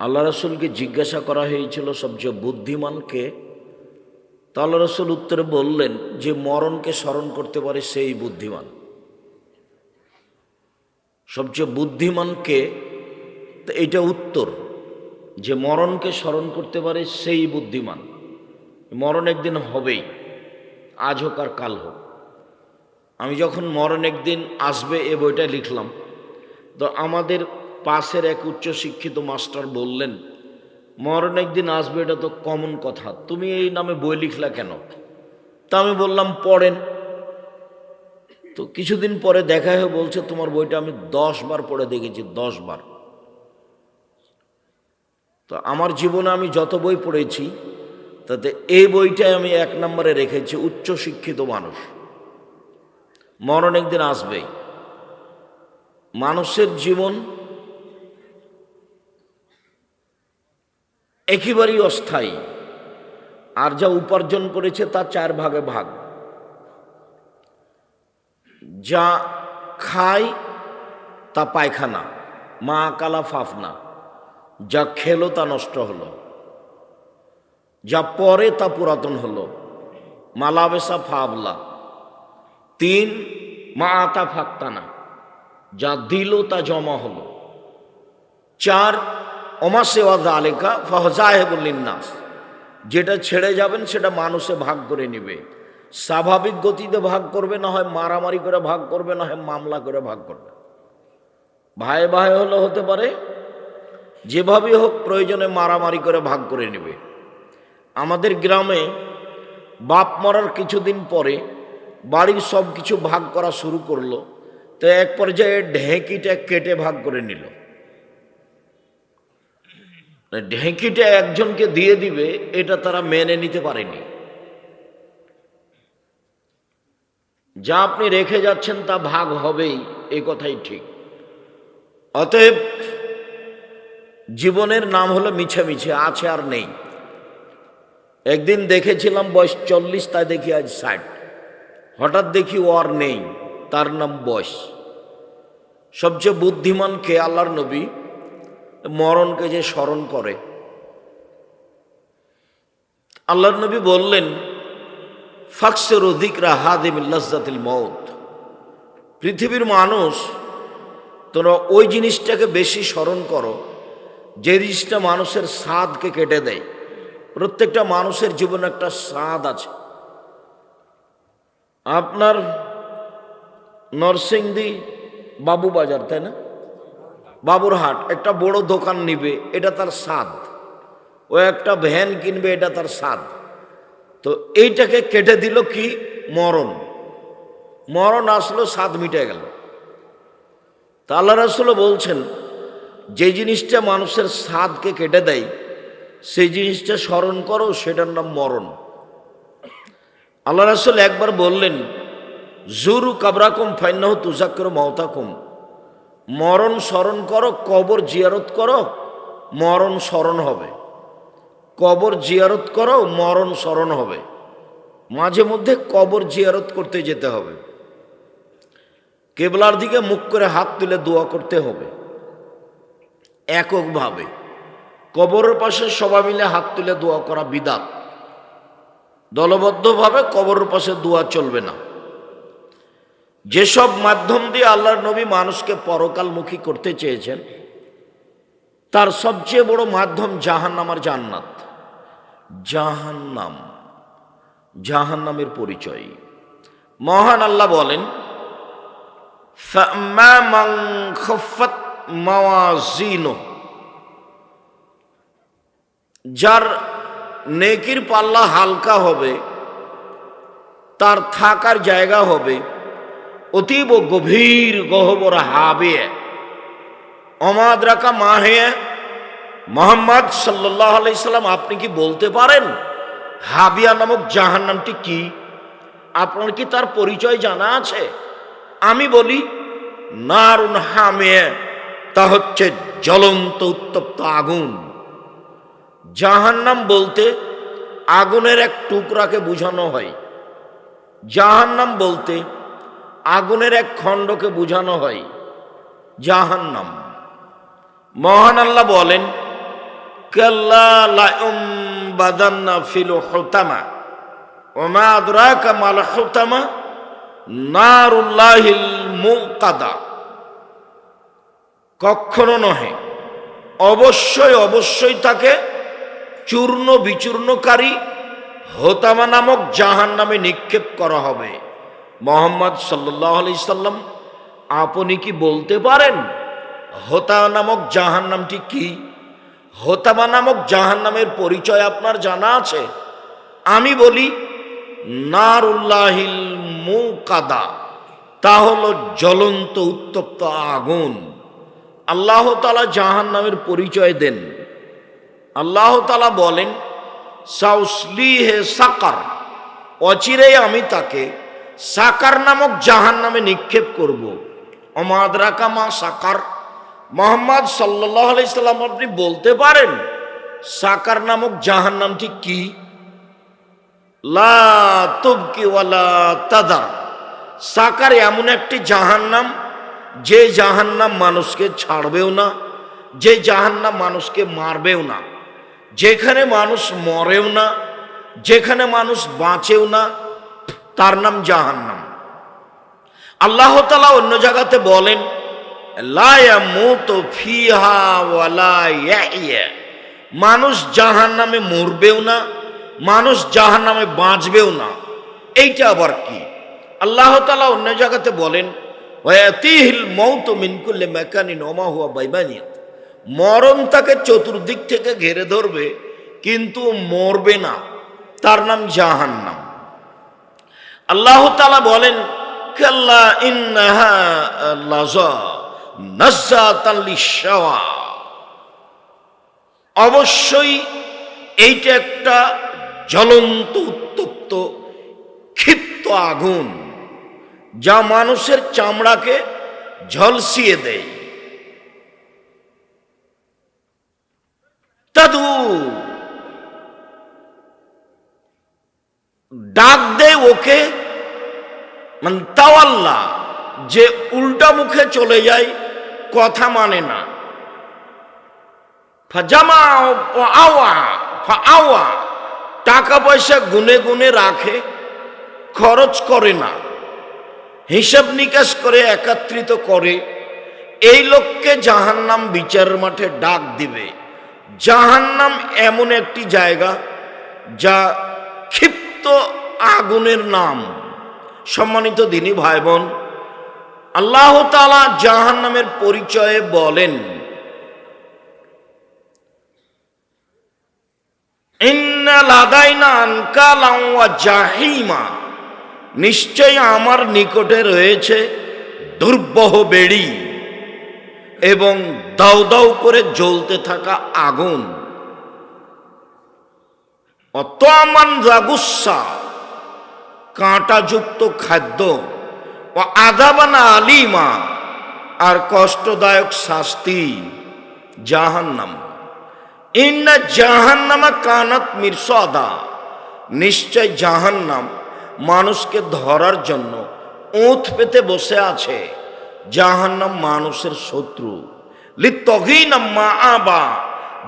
আল্লাহ রসুলকে জিজ্ঞাসা করা হয়েছিল সবচেয়ে বুদ্ধিমানকে। তা আল্লাহ রসুল উত্তরে বললেন যে, মরণকে স্মরণ করতে পারে সেই বুদ্ধিমান। সবচেয়ে বুদ্ধিমানকে, তো এটা উত্তর যে, মরণকে স্মরণ করতে পারে সেই বুদ্ধিমান। মরণ একদিন হবেই, আজ হোক আর কাল হোক। আমি যখন মরণ একদিন আসবে এ বইটা লিখলাম, তো আমাদের পাশের এক উচ্চশিক্ষিত মাস্টার বললেন, মরণ একদিন আসবে, এটা তো কমন কথা। তুমি এই নামে বই লিখলা কেন? তা আমি বললাম, পড়েন। তো কিছুদিন পরে দেখা হয়ে বলছে, তোমার বইটা আমি দশ বার পড়ে দেখেছি, দশ বার। তো আমার জীবনে আমি যত বই পড়েছি, তাতে এই বইটাই আমি এক নম্বরে রেখেছি উচ্চ শিক্ষিত মানুষ। মরণ একদিন আসবেই। মানুষের জীবন একেবারেই অস্থায়ী। আর যা উপার্জন করেছে তা চার ভাগে ভাগ। যা খায় তা পায়খানা, মা কালা ফাফনা। যা খেলো তা নষ্ট হলো। যা পরে তা পুরাতন হলো। মালাবেসা ফাবলা। তিন, মা আতা ফাক্তানা। যা দিল তা জমা হলো। চার অমা সেওয়া আলেকা ফহজাহেবুল্লিনাস যেটা ছেড়ে যাবেন, সেটা মানুষে ভাগ করে নেবে। স্বাভাবিক গতিতে ভাগ করবে, না হয় মারামারি করে ভাগ করবে, না হয় মামলা করে ভাগ করবে। ভাই ভাই হলে হতে পারে যেভাবে হোক প্রয়োজনে মারামারি করে ভাগ করে নেবে। আমাদের গ্রামে বাপ মরার কিছুদিন পরে বাড়ির সব কিছু ভাগ করা শুরু করল, তো এক পর্যায়ে ঢেঁকিটা কেটে ভাগ করে নিল। ঢেঁকিটা একজনকে দিয়ে দিবে, এটা তারা মেনে নিতে পারেনি। যা আপনি রেখে যাচ্ছেন তা ভাগ হবেই এই কথাই ঠিক। অতএব জীবনের নাম হলো মিছে মিছে আছে আর নেই। একদিন দেখেছিলাম বয়স চল্লিশ, তাই দেখি আজ ষাট। হঠাৎ দেখি ও আর নেই, তার নাম বয়স। সবচেয়ে বুদ্ধিমান কে? আল্লাহর নবী। মরণকে যে স্মরণ করে। আল্লাহর নবী বললেন, ফাক্সের অধিকরা হাদিম লজ্জাতিল মৌত পৃথিবীর মানুষ, তোমরা ওই জিনিসটাকে বেশি স্মরণ করো, যে জিনিসটা মানুষের স্বাদকে কেটে দেয়। প্রত্যেকটা মানুষের জীবনে একটা স্বাদ আছে। আপনার নরসিংদী বাবু বাজার তাই না? বাবুরহাট একটা বড় দোকান নিবে, এটা তার স্বাদ। ও একটা ভ্যান কিনবে, এটা তার স্বাদ। তো এইটাকে কেটে দিল কি? মরণ। মরণ আসলো, স্বাদ মিটে গেল। তা আল্লাহ রাসুলও বলছেন, যে জিনিসটা মানুষের স্বাদকে কেটে দেয়, সেই জিনিসটা স্মরণ করো, সেটার নাম মরণ। আল্লাহ রাসুল একবার বললেন, জুরু কাবরাকুম ফাইনাহ তুজাক্কর মহতাকুম মরণ স্মরণ করো, কবর জিয়ারত করো, মরণ স্মরণ হবে। কবর জিয়ারত করো, মরণ স্মরণ হবে। মাঝে মধ্যে কবর জিয়ারত করতে যেতে হবে। কেবলার দিকে মুখ করে হাত তুলে দোয়া করতে হবে। এককভাবে। কবরের পাশে সবাই মিলে হাত তুলে দোয়া করা বিদাত। দলবদ্ধভাবে কবরের পাশে দোয়া চলবে না। যেসব মাধ্যম দিয়ে আল্লাহর নবী মানুষকে পরকালমুখী করতে চেয়েছেন, তার সবচেয়ে বড় মাধ্যম জাহান্নাম আর জান্নাত। জাহান্নাম। জাহান্নামের পরিচয়। মহান আল্লাহ বলেন যার নেকির পাল্লা হালকা হবে, তার থাকার জায়গা হবে অতীব গভীর গহবর হাবে। অমাদ রাখা মাহে মোহাম্মদ সাল্লাহ আলাইসাল্লাম আপনি কি বলতে পারেন? হাবিয়া নামক জাহান নামটি কি? আপনার কি তার পরিচয় জানা আছে? আমি বলি, নারুন হামে, তা হচ্ছে জ্বলন্ত উত্তপ্ত আগুন। জাহান্নাম বলতে আগুনের এক টুকরাকে বোঝানো হয়। জাহান্নাম বলতে আগুনের এক খণ্ডকে বোঝানো হয়, জাহান্নাম। মহান আল্লাহ বলেন হুতামা ওমা আদরাকা মাল হুতামা, নারুল্লাহিল মুকাদা কখনো নহে, অবশ্যই অবশ্যই তাকে চূর্ণ বিচূর্ণকারী হোতামা নামক জাহান নামে নিক্ষেপ করা হবে। মোহাম্মদ সাল্লাহ আলি সাল্লাম, আপনি কি বলতে পারেন, হোতা নামক জাহান নামটি কি? হোতামা নামক জাহান নামের পরিচয় আপনার জানা আছে? আমি বলি, নারুল্লাহিল মুকাদা তা হল জ্বলন্ত উত্তপ্ত আগুন। আল্লাহ তালা জাহান নামের পরিচয় দেন। আল্লাহ তালা বলেন সাউসলি হে সাকার অচিরেই আমি তাকে সাকার নামক জাহান নামে নিক্ষেপ করব। অমাদরাকা মা সাকার। মোহাম্মদ সাল্লাহ আলাইসাল্লাম আপনি বলতে পারেন, সাকার নামক জাহান নামটি কি? লা তাদা সাকার এমন একটি জাহান্নাম যে জাহান্নাম মানুষকে ছাড়বেও না, যে জাহান্নাম মানুষকে মারবেও না। যেখানে মানুষ মরেও না, যেখানে মানুষ বাঁচেও না তার নাম জাহান্নাম। আল্লাহ তালা অন্য জায়গাতে বলেন। মানুষ জাহান নামে মরবেও না, মানুষ জাহান নামে বাঁচবেও না। এইটা আবার কি? আল্লাহ তালা অন্য জায়গাতে বলেন মরণ তাকে চতুর্দিক থেকে ঘেরে ধরবে, কিন্তু মরবে না। তার নাম জাহান্নাম। আল্লাহ তালা বলেন অবশ্যই এইটা একটা জ্বলন্ত, উত্তপ্ত, ক্ষিপ্ত আগুন, যা মানুষের চামড়াকে ঝলসিয়ে দেয়। তাদু ডাক দেয় ওকে মানে তাওয়াল্লা, যে উল্টা মুখে চলে যায়, কথা মানে না। ফাজামা আওয়া আওয়া, টাকা পয়সা গুনে গুনে রাখে, খরচ করে না। হিসাব নিকাশ করে, একত্রিত করে, এই লোককে জাহান্নাম বিচারের মাঠে ডাক দিবে। জাহান্নাম এমন একটি জায়গা, যা ক্ষিপ্ত আগুনের নাম। সম্মানিত দিনী ভাই বোন, আল্লাহ তালা জাহান্নামের পরিচয়ে বলেন জাহিমা। নিশ্চয় আমার নিকটে রয়েছে দুর্বহ বেড়ি এবং দাউ দাউ করে জ্বলতে থাকা আগুন। অত আমান জাগুসা কাঁটাযুক্ত খাদ্য ও আদাবানা আলিমা আর কষ্টদায়ক শাস্তি জাহান্নাম। ইন্না জাহান্নামা কানাত মিরসদা। নিশ্চয় জাহান্নাম মানুষকে ধরার জন্য ওঁত পেতে বসে আছে। জাহান্নাম মানুষের শত্রু। লিতগিন মা আবা।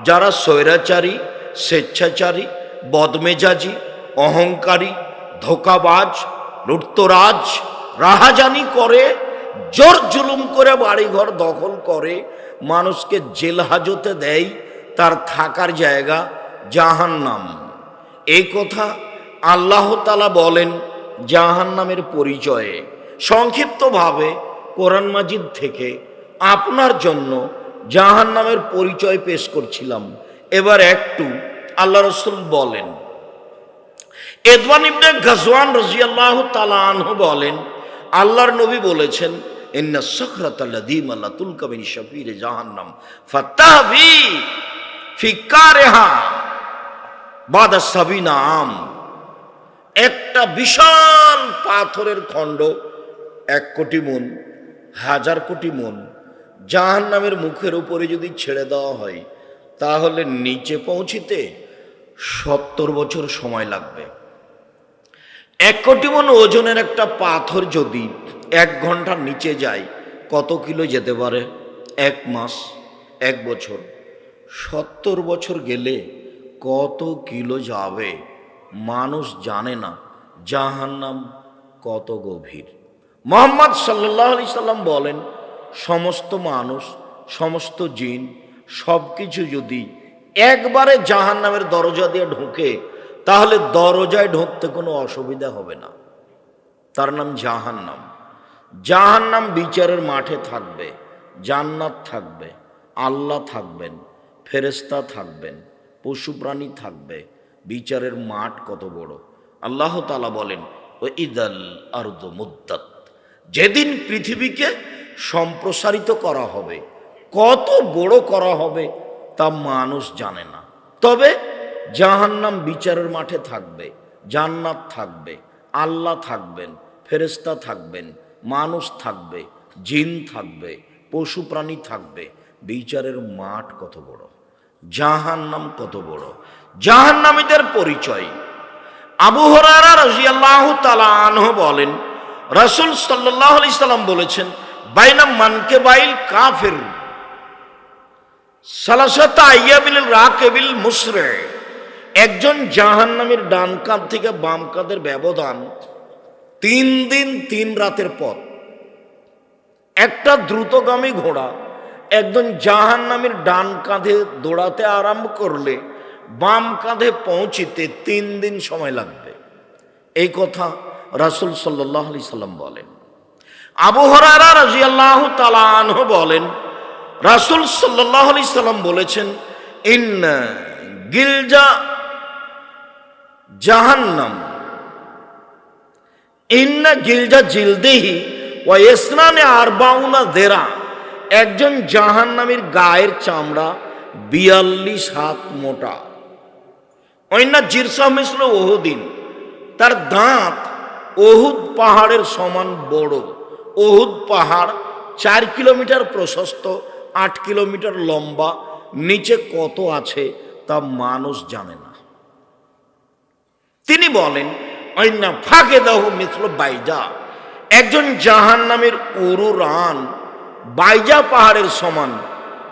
যারা স্বৈরাচারী, স্বেচ্ছাচারী, বদমেজাজি, অহংকারী ধোকাবাজ, লুটতরাজ, রাহাজানি করে, জোর জুলুম করে বাড়িঘর দখল করে, মানুষকে জেল হাজতে দেয়, তার থাকার জায়গা জাহান্নাম। এই কথা আল্লাহ তালা বলেন জাহান্নামের পরিচয়ে। সংক্ষিপ্তভাবে কোরআন মাজিদ থেকে আপনার জন্য জাহান্নামের পরিচয় পেশ করছিলাম। এবার একটু আল্লাহ রসুল বলেন। এদওয়ান ইবনে গাজওয়ান রাজিয়াল্লাহু তাআলা আনহু বলেন, আল্লাহর নবী বলেছেন, ইন্না সাকরাত আল্লাযীম আল্লাহ তুলকা মিন শাফির জাহান্নাম ফাতাবি ফি কারিহা বাদা সাবিনা আম। একটা বিশাল পাথরের খণ্ড, এক কোটি মন, হাজার কোটি মন জাহান নামের মুখের উপরে যদি ছেড়ে দেওয়া হয়, তাহলে নিচে পৌঁছিতে সত্তর বছর সময় লাগবে। এক কোটি মন ওজনের একটা পাথর যদি এক ঘণ্টার নিচে যায়, কত কিলো যেতে পারে? এক মাস, এক বছর। সত্তর বছর গেলে কত কিলো যাবে? মানুষ জানে না। জাহান্নাম কত গভীর। মোহাম্মদ সাল্লাহ আলি সাল্লাম বলেন, সমস্ত মানুষ, সমস্ত জিন সব কিছু যদি একবারে জাহান্নামের দরজা দিয়ে ঢোকে তাহলে দরজায় ঢুকতে কোনো অসুবিধা হবে না। তার নাম জাহান্নাম। জাহান্নাম বিচারের মাঠে থাকবে, জান্নাত থাকবে, আল্লাহ থাকবেন ফেরেস্তা থাকবেন পশু প্রাণী থাকবে, বিচারের মাঠ কত বড়। আল্লাহ তালা বলেন ও ইদাল আরদ মুদ্দাত। যেদিন পৃথিবীকে সম্প্রসারিত করা হবে, কত বড় করা হবে তা মানুষ জানে না। তবে জাহান্নাম বিচারের মাঠে থাকবে, জান্নাত থাকবে, আল্লাহ থাকবেন ফেরেস্তা থাকবেন, মানুষ থাকবে, জিন থাকবে, পশু প্রাণী থাকবে। বিচারের মাঠ কত বড়, জাহান্নাম কত বড়। জাহান্নামীদের পরিচয়, আবু হরারা রাজিয়াল্লাহ তালা আনহ বলেন, রাসুল সাল্লাহ আলি সাল্লাম বলেছেন, বাইনা মানকে বাইল কাফের, সালাসাতা আইয়াবিল রাকেবিল মুসরে। একজন জাহান্নামীর ডান কাঁধ থেকে বাম কাঁধের ব্যবধান তিন দিন, তিন রাতের পথ একটা দ্রুতগামী ঘোড়া একজন জাহান্নামীর ডান কাঁধে দৌড়াতে আরম্ভ করলে বাম কাঁধে পৌঁছিতে তিন দিন সময় লাগবে। এই কথা রাসুল সাল্লাহ আলি সাল্লাম বলেন। আবহরারা রাজিয়াল্লাহ তালাহ বলেন, রাসুল সাল্লাহ আলি সাল্লাম বলেছেন ইন গিলজা জাহান্নাম। ইন্না গিলজা জিলদেহি ও ইসনানে আর বাউনা দেরা। একজন জাহান্নামীর গায়ের চামড়া বিয়াল্লিশ হাত মোটা। অন্য জিরসা মিশ্র ওহুদিন, তার দাঁত ওহুদ পাহাড়ের সমান বড়। ওহুদ পাহাড় চার কিলোমিটার প্রশস্ত, আট কিলোমিটার লম্বা, নিচে কত আছে তা মানুষ জানে না। তিনি বলেন অন্য ফাঁকে দাহ মিশ্র বাইজা। একজন জাহান নামের উরু রান বাইজা পাহাড়ের সমান,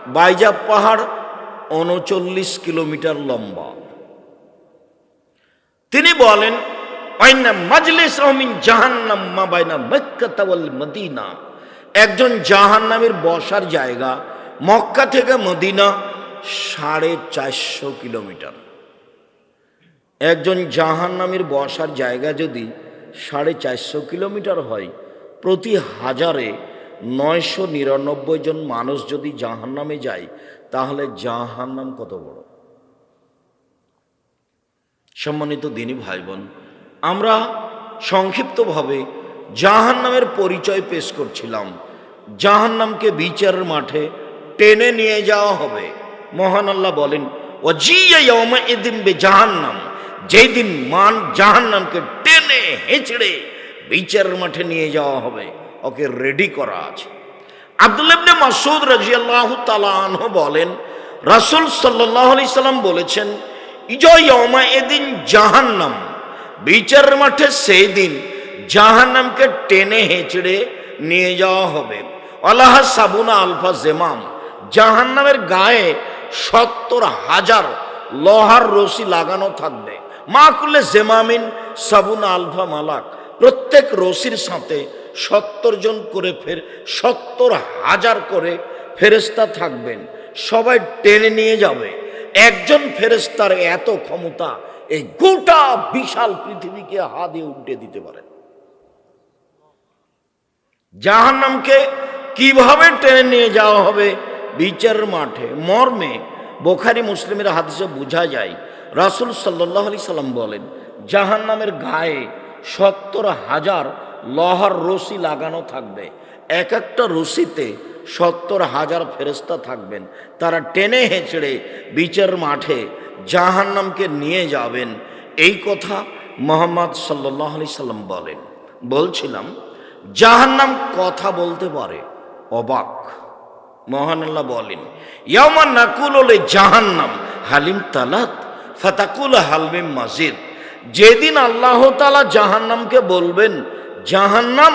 বাইজা পাহাড় উনচল্লিশ কিলোমিটার লম্বা। তিনি বলেন অন্য জাহান্নাম মা বাইনা মক্কাতাওয়াল মদিনা। একজন জাহান্নামের বসার জায়গা মক্কা থেকে মদিনা সাড়ে চারশো কিলোমিটার। একজন জাহান্নামীর বসার জায়গা যদি সাড়ে চারশো কিলোমিটার হয়, প্রতি হাজারে নয়শো নিরানব্বই জন মানুষ যদি জাহান্নামে যায়, তাহলে জাহান্নাম কত বড়? সম্মানিত দিনী ভাই বোন আমরা সংক্ষিপ্তভাবে জাহান্নামের পরিচয় পেশ করছিলাম। জাহান্নামকে বিচারের মাঠে টেনে নিয়ে যাওয়া হবে। মহান আল্লাহ বলেন ও জিয়া জাহান্নাম। যেই দিন মান জাহান্নামকে টেনে হেঁচড়ে বিচারের মাঠে নিয়ে যাওয়া হবে, ওকে রেডি করা আছে। আব্দুল্লাবনে মাসুদ রাজিয়াল্লাহ তালাহ বলেন, রাসুল সাল্লাহ আলি সাল্লাম বলেছেন ইজয়মা এদিন জাহান্নাম বিচারের মাঠে সেই দিন জাহান্নামকে টেনে হেঁচড়ে নিয়ে যাওয়া হবে। আল্লাহ সাবুনা আলফা জেমাম, জাহান্নামের গায়ে সত্তর হাজার লোহার রশি লাগানো থাকবে। মা করলে জেমামিন, সাবুনা আলফা মালাক, প্রত্যেক রশির সাথে সত্তর জন করে ফের, সত্তর হাজার করে ফেরেস্তা থাকবেন। সবাই টেনে নিয়ে যাবে। একজন ফেরেস্তার এত ক্ষমতা, এই গোটা বিশাল পৃথিবীকে হাতে উল্টে দিতে পারে। জাহান্নামকে কীভাবে টেনে নিয়ে যাওয়া হবে? বিচারের মাঠে, মর্মে। বোখারি মুসলিমের হাদিসে বোঝা যায় রাসুল সাল্লাহ আলি সাল্লাম বলেন, জাহান্নামের গায়ে সত্তর হাজার লহার রশি লাগানো থাকবে। এক একটা রশিতে সত্তর হাজার ফেরেস্তা থাকবেন। তারা টেনে হেঁচড়ে বিচার মাঠে জাহান্নামকে নিয়ে যাবেন। এই কথা মোহাম্মদ সাল্লাহ আলি সাল্লাম বলেন। বলছিলাম, জাহান্নাম কথা বলতে পারে, অবাক। মহান আল্লাহ বলেন ইয়ামা নাকুল জাহান্নাম, হালিম তালাত? ফাতাকুল হালমিম মাজিদ। যেদিন আল্লাহ তালা জাহান্নামকে বলবেন, জাহান্নাম,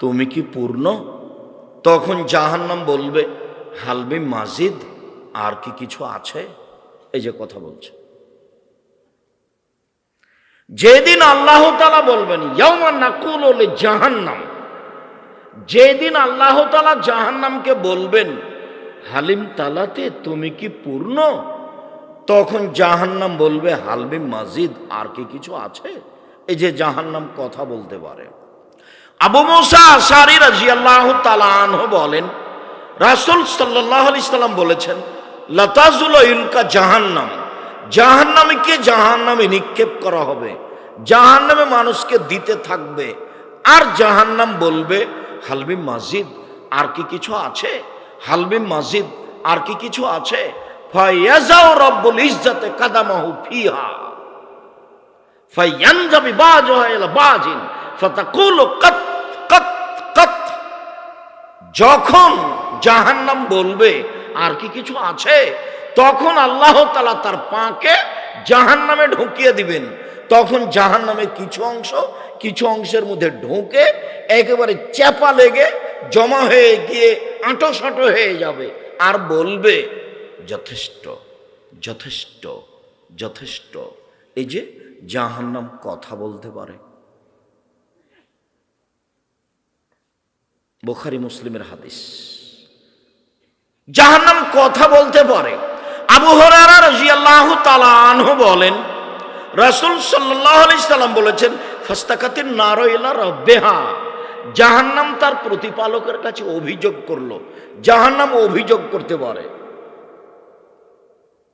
তুমি কি পূর্ণ? তখন জাহান্নাম বলবে হালমি মাজিদ, আর কি কিছু আছে? এই যে কথা বলছে। যেদিন আল্লাহ তালা বলবেন ইয়মা নাকুল ওলে জাহান্নাম যেদিন আল্লাহ তালা জাহান্নামকে বলবেন, হালিম তালাতে তুমি কি পূর্ণ? তখন জাহান্নাম বলবে হালমি মাজিদ, আর কি কিছু আছে? এই যে জাহান্নাম কথা বলতে পারে। আবু মুসা আশারি রাজি আল্লাহ বলেন, রাসুল সাল্লাহ আলি সাল্লাম বলেছেন, লতাজুল ইলকা জাহান্নাম। জাহান্নামীকে জাহান্নামে নিক্ষেপ করা হবে। জাহান্নামে মানুষকে দিতে থাকবে। আর জাহান্নাম বলবে হালবি মাজিদ, আর কি কিছু আছে? হালবি মাজিদ, আর কি কিছু আছে? ফয়াজাও রব্বুল ইজ্জাতে বাজিন যখন জাহান্নাম বলবে, আর কি কিছু আছে? তখন আল্লাহ তালা তার পাকে জাহান্নামে ঢুকিয়ে দিবেন। তখন জাহান্নামের কিছু অংশ, কিছু অংশের মধ্যে ঢুকে একেবারে চাপা লেগে জমা হয়ে গিয়ে আঁটো সাঁটো হয়ে যাবে। আর বলবে যথেষ্ট যথেষ্ট যথেষ্ট। এই যে জাহান্নাম কথা বলতে পারে। বোখারি মুসলিমের হাদিস। জাহান্নাম কথা বলতে পারে। আবু হরারা বলেন, রাসূল সাল্লাল্লাহু আলাইহি সাল্লাম বলেছেন, ফাস্তাকাতিন নারো ইলা রাব্বিহা। জাহান্নাম তার প্রতিপালকের কাছে অভিযোগ করল। জাহান্নাম অভিযোগ করতে পারে।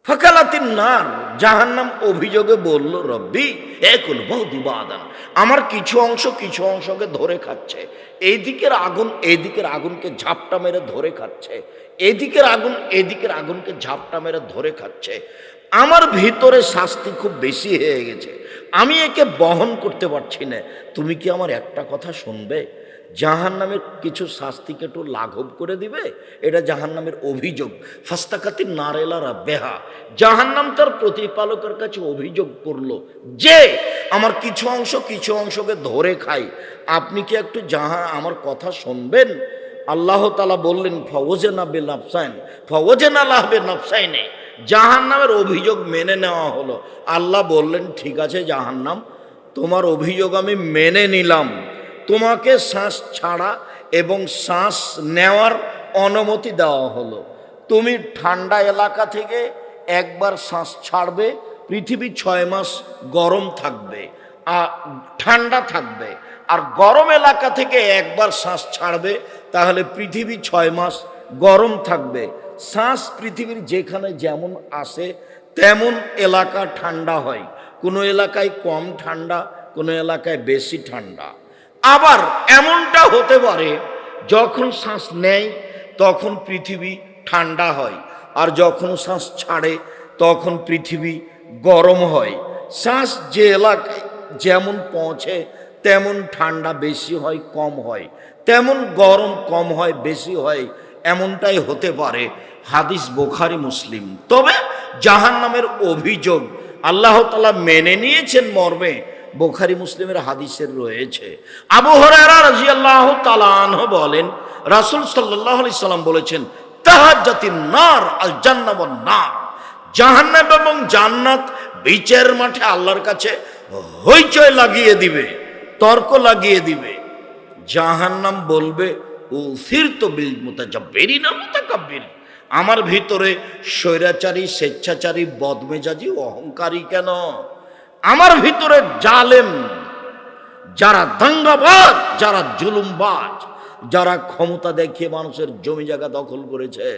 ফকালাতিন নার, জাহান্নাম অভিযোগে বলল, রব্বি একুল বহুদিবাদান আমার কিছু অংশ কিছু অংশকে ধরে খাচ্ছে আগুন আগুনকে ঝাপটা মেরে ধরে খাচ্ছে, এদিকের আগুন এদিকের আগুনকে ঝাপটা মেরে ধরে খাচ্ছে, আমার ভিতরে শাস্তি খুব বেশি হয়ে গেছে, আমি একে বহন করতে পারছি না, তুমি কি আমার একটা কথা শুনবে? জাহান নামের কিছু শাস্তিকে একটু লাঘব করে দিবে? এটা জাহান নামের অভিযোগ। ফাস্তাকাতি নারেলারা বেহা। জাহান নাম তার প্রতিপালকের কাছে অভিযোগ করল যে, আমার কিছু অংশ, কিছু অংশকে ধরে খাই। আপনি কি একটু জাহা আমার কথা শুনবেন? আল্লাহ তালা বললেন ফওজে না বে নাফসাইন ফওজে না লাহবে নাফসাইনে। জাহান নামের অভিযোগ মেনে নেওয়া হলো। আল্লাহ বললেন, ঠিক আছে জাহান্নাম, তোমার অভিযোগ আমি মেনে নিলাম। তোমাকে শ্বাস ছাড়া এবং শ্বাস নেওয়ার অনুমতি দেওয়া হলো। তুমি ঠান্ডা এলাকা থেকে একবার শ্বাস ছাড়বে, পৃথিবী ছয় মাস গরম থাকবে, আর ঠান্ডা থাকবে। আর গরম এলাকা থেকে একবার শ্বাস ছাড়বে, তাহলে পৃথিবী ছয় মাস গরম থাকবে। শ্বাস পৃথিবীর যেখানে যেমন আসে, তেমন এলাকা ঠান্ডা হয়। কোনো এলাকায় কম ঠান্ডা, কোনো এলাকায় বেশি ঠান্ডা। আবার এমনটা হতে পারে, যখন শ্বাস নেয়, তখন পৃথিবী ঠান্ডা হয়। আর যখন শ্বাস ছাড়ে, তখন পৃথিবী গরম হয়। শ্বাস যে এলাকায় যেমন পৌঁছে, তেমন ঠান্ডা বেশি হয়, কম হয়। তেমন গরম কম হয়, বেশি হয়, এমনটাই হতে পারে। হাদিস বোখারি, মুসলিম। তবে জাহান নামের অভিযোগ আল্লাহ তালা মেনে নিয়েছেন মর্মে বোখারি মুসলিমের হাদিসের রয়েছে। আবু হরারা রাজিয়াল্লাহ তালাহ বলেন, রাসুল সাল্লাহ আলি সাল্লাম বলেছেন, তাহাজ্জাতিন নার আল জান্নাবন নার। জাহান্নাম এবং জান্নাত বিচার মাঠে আল্লাহর কাছে হইচয় লাগিয়ে দিবে, তর্ক লাগিয়ে দিবে। জাহান্নাম বলবে ও ফির তো বিল মোতাজাব্বেরি না মোতাকাব্বির। আমার ভিতরে স্বৈরাচারী, স্বেচ্ছাচারী, বদমেজাজি, অহংকারী কেন? আমার ভিতরে জালেম, যারা দাঙ্গাবাজ, যারা জুলুমবাজ, যারা ক্ষমতা দেখিয়ে মানুষের জমি জায়গা দখল করেছে,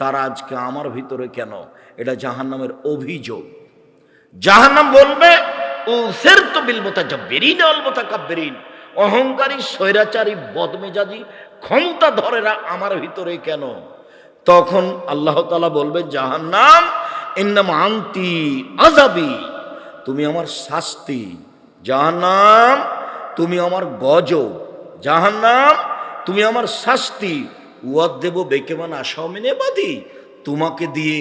তারা আজকে আমার ভিতরে কেন? এটা জাহান্নামের অভিযোগ। জাহান্নাম বলবে ও সের তো বিল মোতাজাব্বেরিন অল মোতাকাব্বেরিন। অহংকারী, স্বৈরাচারী, বদমেজাজি, ক্ষমতা ধরেরা আমার ভিতরে কেন? তখন আল্লাহ তালা বলবে, জাহান্নাম ইন্নাম আংতি আজাবি তুমি আমার শাস্তি, জাহান্নাম। তুমি আমার গজ জাহান্নাম। তুমি আমার শাস্তি। উয়াদ দেব বেকেমান আসামিনে বাদি। তোমাকে দিয়ে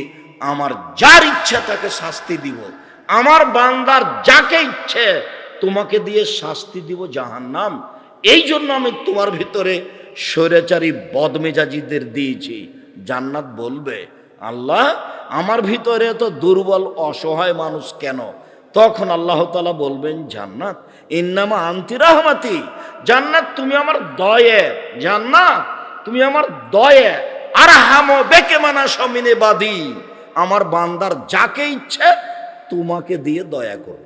আমার যার ইচ্ছা তাকে শাস্তি দিব। আমার বান্দার যাকে ইচ্ছে, তোমাকে দিয়ে শাস্তি দিব জাহান্নাম। এই জন্য আমি তোমার ভিতরে স্বৈরাচারী বদমেজাজিদের দিয়েছি। জান্নাত বলবে, আল্লাহ, আমার ভিতরে তো দুর্বল, অসহায় মানুষ কেন? তখন আল্লাহ তালা বলবেন, জান্নাত, ইন্নামা আন্তি রাহমাতি, জান্নাত তুমি আমার দয়ে, জান্নাত তুমি আমার দয়ে আর হাম বেকে মানা সমিনে বাদি, আমার বান্দার যাকে ইচ্ছে তোমাকে দিয়ে দয়া করব।